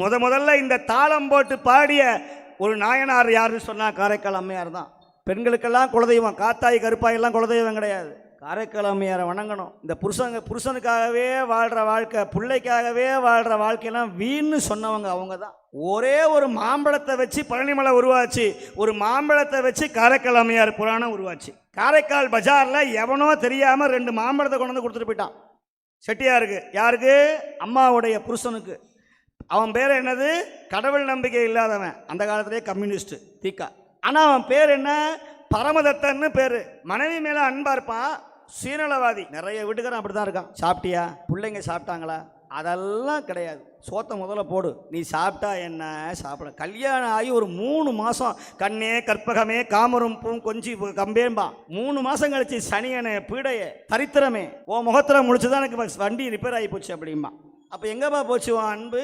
முத முதல்ல இந்த தாளம் போட்டு பாடிய ஒரு நாயனார் யாருன்னு சொன்னால் காரைக்கால் அம்மையார் தான். பெண்களுக்கெல்லாம் குலதெய்வம் காத்தாய் கருப்பாயெல்லாம் குலதெய்வம் கிடையாது. காரைக்கால் அம்மையாரை வணங்கணும். இந்த புருஷங்க புருஷனுக்காகவே வாழ்கிற வாழ்க்கை பிள்ளைக்காகவே வாழ்கிற வாழ்க்கையெல்லாம் வீண் சொன்னவங்க அவங்க தான். ஒரே ஒரு மாம்பழத்தை வச்சு பழனிமலை உருவாச்சு. ஒரு மாம்பழத்தை வச்சு காரைக்கால் அம்மையார் புராணம் உருவாச்சு. காரைக்கால் பஜாரில் எவனோ தெரியாமல் ரெண்டு மாம்பழத்தை கொண்டு வந்து கொடுத்துட்டு போயிட்டான். செட்டியாருக்கு. யாருக்கு? அம்மாவுடைய புருஷனுக்கு. அவன் பேர் என்னது? கடவுள் நம்பிக்கை இல்லாதவன். அந்த காலத்திலே கம்யூனிஸ்ட் தீக்கா. ஆனால் அவன் பேர் என்ன? பரமதத்தன்னு பேர். மனைவி மேலே அன்பாக இருப்பான். சுயநலவாதி நிறைய வீட்டுக்காரன் அப்படி தான் இருக்கான். சாப்பிட்டியா? பிள்ளைங்க சாப்பிட்டாங்களா? அதெல்லாம் கிடையாது. சோத்தை முதல்ல போடு. நீ சாப்பிட்டா என்ன? சாப்பிட. கல்யாணம் ஆகி ஒரு மூணு மாதம் கண்ணே கற்பகமே காமரும் பூ கொஞ்சி கம்பேம்பா மூணு மாதம் கழிச்சு சனியனே பீடையே தரித்திரமே. உன் முகத்தில் முடிச்சுதான் எனக்கு வண்டி ரிப்பேர் ஆகி போச்சு அப்படிம்பா அப்போ எங்கேப்பா போச்சு உன் அன்பு?